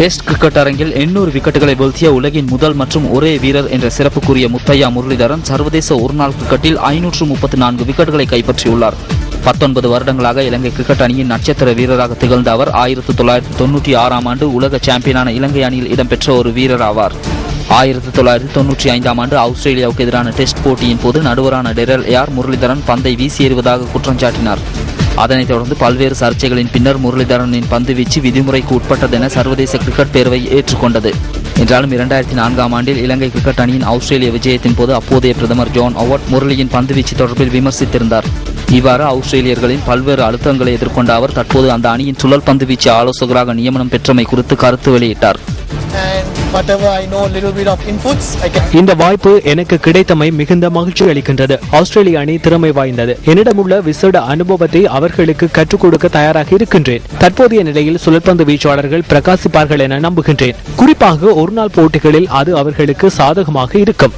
Test cricket அரங்கில் எண்ணூறு விக்கெட்டுகளை வீழ்த்திய உலகின் முதல் மற்றும் ஒரே வீரர் என்ற சிறப்புக்குரிய முத்தையா முரளிதரன் சர்வதேச ஒருநாள் கிரிக்கெட்டில் ஐநூற்று முப்பத்தி நான்கு விக்கெட்டுகளை கைப்பற்றியுள்ளார். பத்தொன்பது வருடங்களாக இலங்கை கிரிக்கெட் அணியின் நட்சத்திர வீரராக திகழ்ந்த அவர் ஆயிரத்தி தொள்ளாயிரத்தி தொன்னூற்றி ஆறாம் ஆண்டு உலக சாம்பியனான இலங்கை அணியில் இடம்பெற்ற ஒரு வீரர் ஆவார். ஆயிரத்தி தொள்ளாயிரத்தி தொன்னூற்றி ஐந்தாம் ஆண்டு ஆஸ்திரேலியாவுக்கு எதிரான டெஸ்ட் போட்டியின் போது நடுவரான டெரல் யார் முரளிதரன் பந்தை வீசி எறிவதாக குற்றம் சாட்டினார். அதனைத் தொடர்ந்து பல்வேறு சர்ச்சைகளின் பின்னர் முரளிதரனின் பந்து வீச்சு விதிமுறைக்கு உட்பட்டதென சர்வதேச கிரிக்கெட் பேரவை ஏற்றுக்கொண்டது. என்றாலும் இரண்டாயிரத்தி நான்காம் ஆண்டில் இலங்கை கிரிக்கெட் அணியின் ஆஸ்திரேலிய விஜயத்தின் போது அப்போதைய பிரதமர் ஜான் அவார்ட் முரளியின் பந்துவீச்சு தொடர்பில் விமர்சித்திருந்தார். இவ்வாறு ஆஸ்திரேலியர்களின் பல்வேறு அழுத்தங்களை எதிர்கொண்ட அவர் தற்போது அந்த அணியின் சுழல் பந்துவீச்சு ஆலோசகராக நியமனம் பெற்றமை குறித்து கருத்து வெளியிட்டார். இந்த வாய்ப்பு எனக்கு கிடைத்தமை மிகுந்த மகிழ்ச்சி அளிக்கின்றது. ஆஸ்திரேலிய அணி திறமை வாய்ந்தது. என்னிடமுள்ள விசேட அனுபவத்தை அவர்களுக்கு கற்றுக் கொடுக்க தயாராக இருக்கின்றேன். தற்போதைய நிலையில் சுழற்பந்து வீச்சாளர்கள் பிரகாசிப்பார்கள் என நம்புகின்றேன். குறிப்பாக ஒருநாள் போட்டிகளில் அது அவர்களுக்கு சாதகமாக இருக்கும்.